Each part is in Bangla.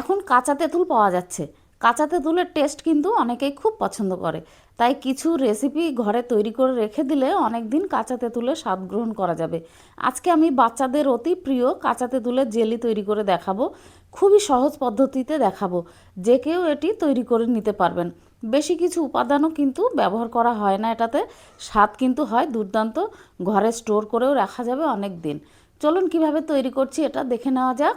এখন কাঁচা তেঁতুল পাওয়া যাচ্ছে। কাঁচা তেঁতুলের টেস্ট কিন্তু অনেকেই খুব পছন্দ করে। তাই কিছু রেসিপি ঘরে তৈরি করে রেখে দিলে অনেক দিন কাঁচা তেঁতুলের স্বাদ গ্রহণ করা যাবে। আজকে আমি বাচ্চাদের অতি প্রিয় কাঁচা তেঁতুলের জেলি তৈরি করে দেখাবো। খুবই সহজ পদ্ধতিতে দেখাবো, যে কেউ এটি তৈরি করে নিতে পারবেন। বেশি কিছু উপাদানও কিন্তু ব্যবহার করা হয় না এটাতে। স্বাদ কিন্তু হয় দুর্দান্ত, ঘরে স্টোর করেও রাখা যাবে অনেক দিন চলুন কীভাবে তৈরি করছি এটা দেখে নেওয়া যাক।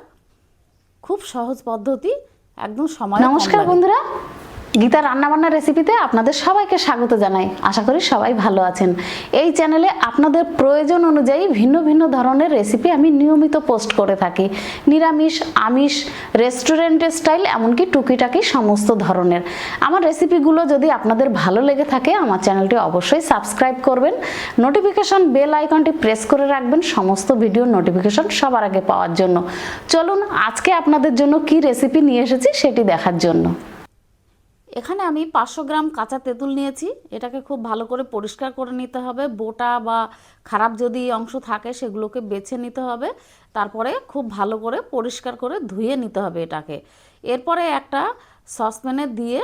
খুব সহজ পদ্ধতি একদম সময় নমস্কার বন্ধুরা। গীতা রান্নাবান্না রেসিপিতে আপনাদের সবাইকে স্বাগত জানাই। আশা করি সবাই ভালো আছেন। এই চ্যানেলে আপনাদের প্রয়োজন অনুযায়ী ভিন্ন ভিন্ন ধরনের রেসিপি আমি নিয়মিত পোস্ট করে থাকি। নিরামিষ, আমিষ রেস্টুরেন্টের স্টাইল এমনকি টুকিটাকি সমস্ত ধরনের। আমার রেসিপিগুলো যদি আপনাদের ভালো লেগে থাকে, আমার চ্যানেলটি অবশ্যই সাবস্ক্রাইব করবেন। নোটিফিকেশন বেল আইকনটি প্রেস করে রাখবেন সমস্ত ভিডিও নোটিফিকেশন সবার আগে পাওয়ার জন্য। চলুন, আজকে আপনাদের জন্য কি রেসিপি নিয়ে এসেছি সেটি দেখার জন্য। এখানে আমি পাঁচশো গ্রাম কাঁচা তেঁতুল নিয়েছি। এটাকে খুব ভালো করে পরিষ্কার করে নিতে হবে। বোটা বা খারাপ যদি অংশ থাকে সেগুলোকে বেছে নিতে হবে। তারপরে খুব ভালো করে পরিষ্কার করে ধুয়ে নিতে হবে এটাকে। এরপরে একটা সসপ্যানে দিয়ে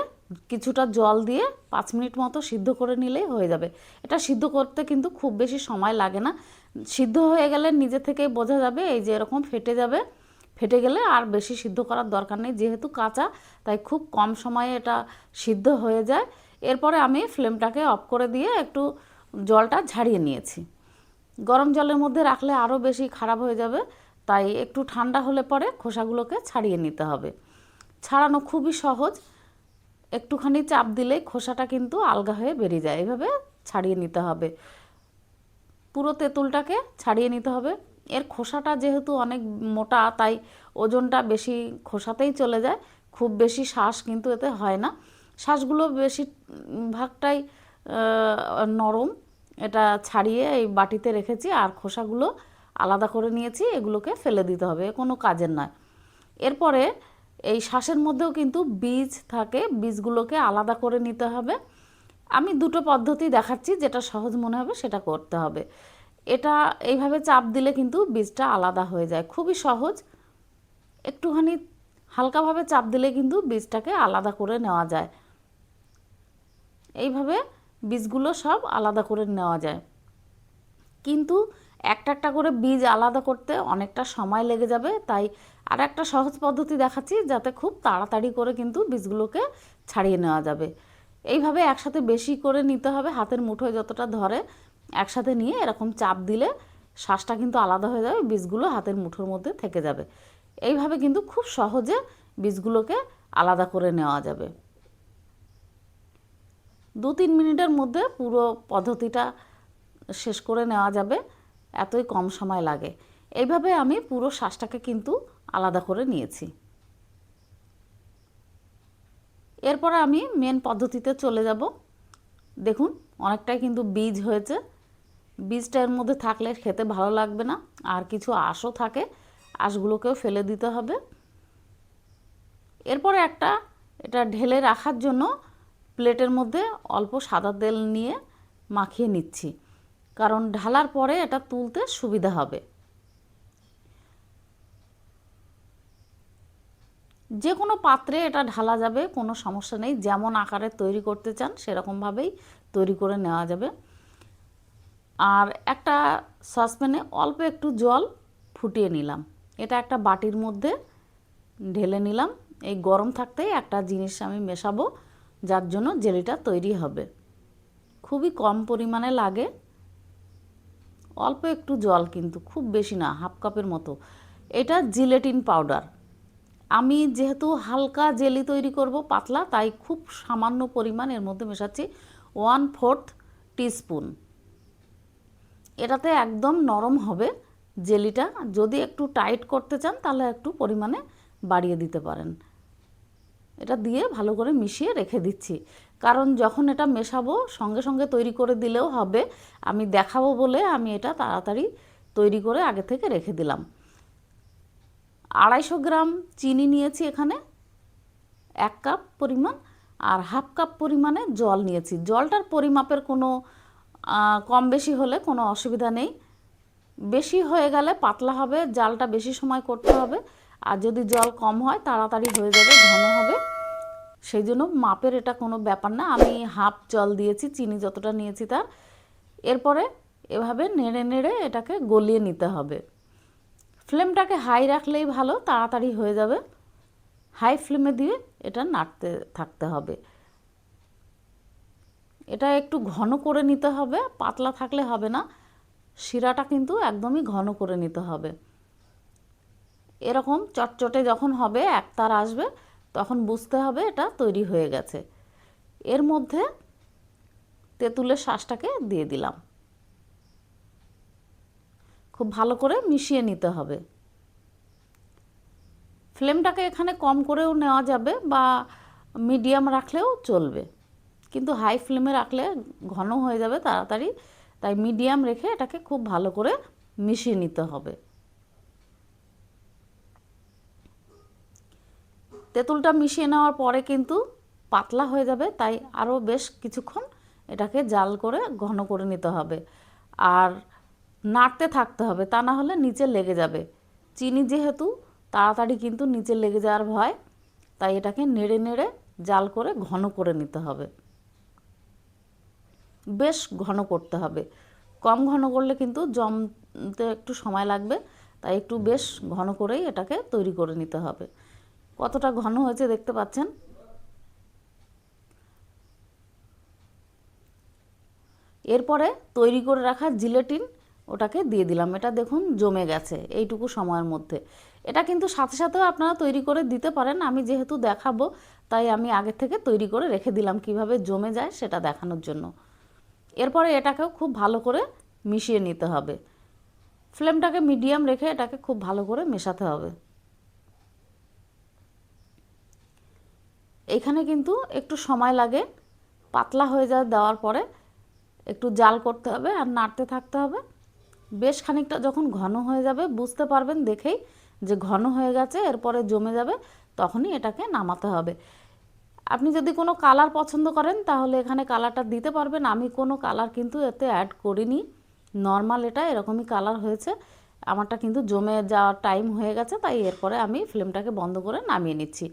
কিছুটা জল দিয়ে পাঁচ মিনিট মতো সিদ্ধ করে নিলেই হয়ে যাবে। এটা সিদ্ধ করতে কিন্তু খুব বেশি সময় লাগে না। সিদ্ধ হয়ে গেলে নিজে থেকেই বোঝা যাবে, এই যে এরকম ফেটে যাবে। ফেটে গেলে আর বেশি সিদ্ধ করার দরকার নেই। যেহেতু কাঁচা, তাই খুব কম সময়ে এটা সিদ্ধ হয়ে যায়। এরপরে আমি ফ্লেমটাকে অফ করে দিয়ে একটু জলটা ঝাড়িয়ে নিয়েছি। গরম জলের মধ্যে রাখলে আরও বেশি খারাপ হয়ে যাবে, তাই একটু ঠান্ডা হলে পরে খোসাগুলোকে ছাড়িয়ে নিতে হবে। ছাড়ানো খুবই সহজ, একটুখানি চাপ দিলেই খোসাটা কিন্তু আলগা হয়ে বেরিয়ে যায়। এভাবে ছাড়িয়ে নিতে হবে। পুরো তেঁতুলটাকে ছাড়িয়ে নিতে হবে। এর খোসাটা যেহেতু অনেক মোটা, তাই ওজনটা বেশি খোসাতেই চলে যায়। খুব বেশি শ্বাস কিন্তু এতে হয় না। শ্বাসগুলো বেশি ভাগটাই নরম। এটা ছাড়িয়ে এই বাটিতে রেখেছি আর খোসাগুলো আলাদা করে নিয়েছি, এগুলোকে ফেলে দিতে হবে কোনো কাজের নয়। এরপরে এই শ্বাসের মধ্যেও কিন্তু বীজ থাকে, বীজগুলোকে আলাদা করে নিতে হবে। আমি দুটো পদ্ধতি দেখাচ্ছি, যেটা সহজ মনে হবে সেটা করতে হবে। এটা এইভাবে চাপ দিলে কিন্তু বীজটা আলাদা হয়ে যায়। খুবই সহজ। একটুখানি হালকাভাবে চাপ দিলে কিন্তু বীজটাকে আলাদা করে নেওয়া যায়। এইভাবে বীজগুলো সব আলাদা করে নেওয়া যায়। কিন্তু একটা একটা করে বীজ আলাদা করতে অনেকটা সময় লেগে যাবে। তাই আর একটা সহজ পদ্ধতি দেখাচ্ছি যাতে খুব তাড়াতাড়ি করে কিন্তু বীজগুলোকে ছাড়িয়ে নেওয়া যাবে। এইভাবে একসাথে বেশি করে নিতে হবে হাতের মুঠোয় যতটা ধরে, একসাথে নিয়ে এরকম চাপ দিলে শ্বাসটা কিন্তু আলাদা হয়ে যাবে, বীজগুলো হাতের মুঠোর মধ্যে থেকে যাবে। এইভাবে কিন্তু খুব সহজে বীজগুলোকে আলাদা করে নেওয়া যাবে। দু তিন মিনিটের মধ্যে পুরো পদ্ধতিটা শেষ করে নেওয়া যাবে, এতই কম সময় লাগে। এইভাবে আমি পুরো শ্বাসটাকে কিন্তু আলাদা করে নিয়েছি। এরপর আমি মেন পদ্ধতিতে চলে যাব। দেখুন, অনেকটাই কিন্তু বীজ হয়েছে। বীজটা এর মধ্যে থাকলে খেতে ভালো লাগবে না। আর কিছু আঁশও থাকে, আঁশগুলোকেও ফেলে দিতে হবে। এরপরে একটা, এটা ঢেলে রাখার জন্য প্লেটের মধ্যে অল্প সাদা তেল নিয়ে মাখিয়ে নিচ্ছি। কারণ ঢালার পরে এটা তুলতে সুবিধা হবে। যে কোনো পাত্রে এটা ঢালা যাবে, কোনো সমস্যা নেই। যেমন আকারে তৈরি করতে চান, সেরকমভাবেই তৈরি করে নেওয়া যাবে। আর একটা সসপ্যানে অল্প একটু জল ফুটিয়ে নিলাম। এটা একটা বাটির মধ্যে ঢেলে নিলাম। এই গরম থাকতেই একটা জিনিস আমি মেশাবো, যার জন্য জেলিটা তৈরি হবে। খুবই কম পরিমাণে লাগে। অল্প একটু জল কিন্তু, খুব বেশি না, হাফ কাপের মতো। এটা জিলেটিন পাউডার। আমি যেহেতু হালকা জেলি তৈরি করব পাতলা, তাই খুব সামান্য পরিমাণ এর মধ্যে মেশাচ্ছি ওয়ান ফোর্থ টিস্পুন। এটাতে একদম নরম হবে জেলিটা। যদি একটু টাইট করতে চান, তাহলে একটু পরিমাণে বাড়িয়ে দিতে পারেন। এটা দিয়ে ভালো করে মিশিয়ে রেখে দিচ্ছি। কারণ যখন এটা মেশাবো, সঙ্গে সঙ্গে তৈরি করে দিলেও হবে। আমি দেখাবো বলে আমি এটা তাড়াতাড়ি তৈরি করে আগে থেকে রেখে দিলাম। আড়াইশো গ্রাম চিনি নিয়েছি এখানে, এক কাপ পরিমাণ, আর হাফ কাপ পরিমাণে জল নিয়েছি। জলটার পরিমাপের কোনো কম বেশি হলে কোনো অসুবিধা নেই। বেশি হয়ে গেলে পাতলা হবে, জালটা বেশি সময় করতে হবে, আর যদি জল কম হয় তাড়াতাড়ি হয়ে যাবে, ঘন হবে। সেই জন্য মাপের এটা কোনো ব্যাপার না, আমি হাফ জল দিয়েছি, চিনি যতটা নিয়েছি তার। এরপরে এভাবে নেড়ে নেড়ে এটাকে গলিয়ে নিতে হবে। ফ্লেমটাকে হাই রাখলেই ভালো, তাড়াতাড়ি হয়ে যাবে। হাই ফ্লেমে দিয়ে এটা নাড়তে থাকতে হবে। এটা একটু ঘন করে নিতে হবে, পাতলা থাকলে হবে না। শিরাটা কিন্তু একদমই ঘন করে নিতে হবে। এরকম চটচটে যখন হবে একতার আসবে, তখন বুঝতে হবে এটা তৈরি হয়ে গেছে। এর মধ্যে তেঁতুলের শ্বাসটাকে দিয়ে দিলাম। খুব ভালো করে মিশিয়ে নিতে হবে। ফ্লেমটাকে এখানে কম করেও নেওয়া যাবে বা মিডিয়াম রাখলেও চলবে। কিন্তু হাই ফ্লেমে রাখলে ঘন হয়ে যাবে তাড়াতাড়ি, তাই মিডিয়াম রেখে এটাকে খুব ভালো করে মিশিয়ে নিতে হবে। তেঁতুলটা মিশিয়ে নেওয়ার পরে কিন্তু পাতলা হয়ে যাবে, তাই আরও বেশ কিছুক্ষণ এটাকে জাল করে ঘন করে নিতে হবে। আর নাড়তে থাকতে হবে, তা না হলে নিচে লেগে যাবে। চিনি যেহেতু, তাড়াতাড়ি কিন্তু নিচে লেগে যাওয়ার ভয়, তাই এটাকে নেড়ে নেড়ে জাল করে ঘন করে নিতে হবে। বেশ ঘন করতে হবে। কম ঘন করলে কিন্তু জমতে একটু সময় লাগবে, তাই একটু বেশ ঘন করেই এটাকে তৈরি করে নিতে হবে। কতটা ঘন হয়েছে দেখতে পাচ্ছেন? এরপরে তৈরি করে রাখা জিলেটিন ওটাকে দিয়ে দিলাম। এটা দেখুন জমে গেছে এইটুকু সময়ের মধ্যে। এটা কিন্তু সাথে সাথেও আপনারা তৈরি করে দিতে পারেন। আমি যেহেতু দেখাবো, তাই আমি আগে থেকে তৈরি করে রেখে দিলাম কীভাবে জমে যায় সেটা দেখানোর জন্য। এরপরে এটাকেও খুব ভালো করে মিশিয়ে নিতে হবে। ফ্লেমটাকে মিডিয়াম রেখে এটাকে খুব ভালো করে মেশাতে হবে। এইখানে কিন্তু একটু সময় লাগে। পাতলা হয়ে যায় দেওয়ার পরে একটু জাল করতে হবে আর নাড়তে থাকতে হবে। বেশ খানিকটা যখন ঘন হয়ে যাবে, বুঝতে পারবেন দেখেই যে ঘন হয়ে গেছে, এরপরে জমে যাবে, তখনই এটাকে নামাতে হবে। আপনি যদি কোনো কালার পছন্দ করেন, তাহলে এখানে কালারটা দিতে পারবেন। আমি কোনো কালার কিন্তু এতে অ্যাড করিনি। নর্মাল এটা, এরকমই কালার হয়েছে। আমারটা কিন্তু জমে যাওয়ার টাইম হয়ে গেছে, তাই এরপরে আমি ফ্লেমটাকে বন্ধ করে নামিয়ে নিচ্ছি।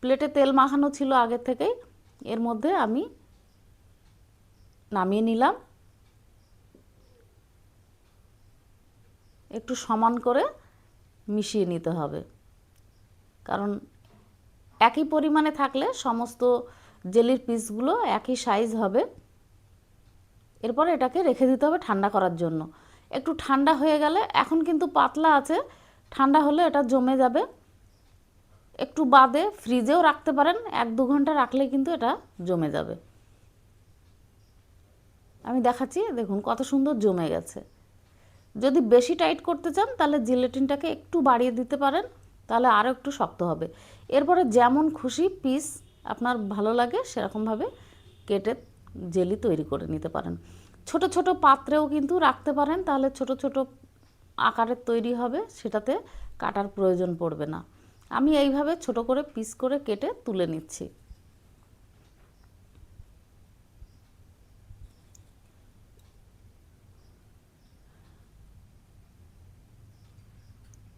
প্লেটে তেল মাখানো ছিল আগের থেকেই, এর মধ্যে আমি নামিয়ে নিলাম। একটু সমান করে মিশিয়ে নিতে হবে। কারণ একই পরিমাণে থাকলে সমস্ত জেলির পিসগুলো একই সাইজ হবে। এরপরে এটাকে রেখে দিতে হবে ঠান্ডা করার জন্য। একটু ঠান্ডা হয়ে গেলে এখন কিন্তু পাতলা আছে, ঠান্ডা হলে এটা জমে যাবে। একটু বাদে ফ্রিজেও রাখতে পারেন, এক দু ঘণ্টা রাখলে কিন্তু এটা জমে যাবে। আমি দেখাচ্ছি, দেখুন কত সুন্দর জমে গেছে। যদি বেশি টাইট করতে চান, তাহলে জিলেটিনটাকে একটু বাড়িয়ে দিতে পারেন, তাহলে আরও একটু শক্ত হবে। এরপরে যেমন খুশি পিস আপনার ভালো লাগে, সেরকমভাবে কেটে জেলি তৈরি করে নিতে পারেন। ছোট ছোট পাত্রেও কিন্তু রাখতে পারেন, তাহলে ছোট ছোট আকারের তৈরি হবে, সেটাতে কাটার প্রয়োজন পড়বে না। আমি এইভাবে ছোট করে পিস করে কেটে তুলে নিচ্ছি।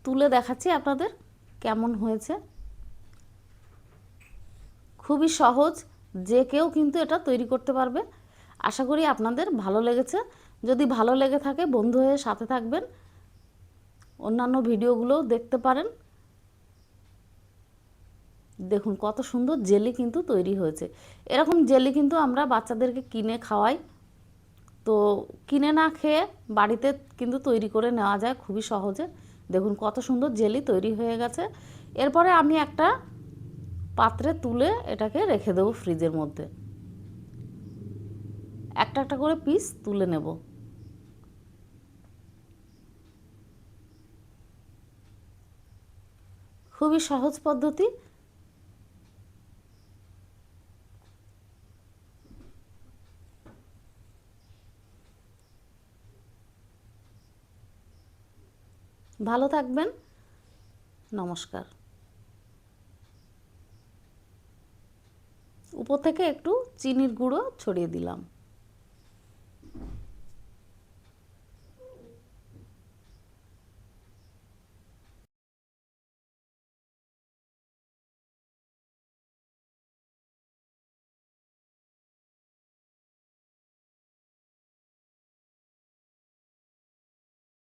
তুলে দেখাচ্ছি আপনাদের কেমন হয়েছে। খুবই সহজ, যে কেউ কিন্তু এটা তৈরি করতে পারবে। আশা করি আপনাদের ভালো লেগেছে। যদি ভালো লেগে থাকে, বন্ধু হয়ে সাথে থাকবেন। অন্যান্য ভিডিওগুলোও দেখতে পারেন। দেখুন, কত সুন্দর জেলি কিন্তু তৈরি হয়েছে। এরকম জেলি কিন্তু আমরা বাচ্চাদেরকে কিনে খাওয়াই। তো কিনে না খেয়ে বাড়িতে কিন্তু তৈরি করে নেওয়া যায়, খুবই সহজে। দেখুন কত সুন্দর জেলি তৈরি হয়ে গেছে। এরপরে আমি একটা পাত্রে তুলে এটাকে রেখে দেবো ফ্রিজের মধ্যে। একটা একটা করে পিস তুলে নেব। খুবই সহজ পদ্ধতি। ভালো থাকবেন। নমস্কার। উপর থেকে একটু চিনির গুঁড়ো ছড়িয়ে দিলাম।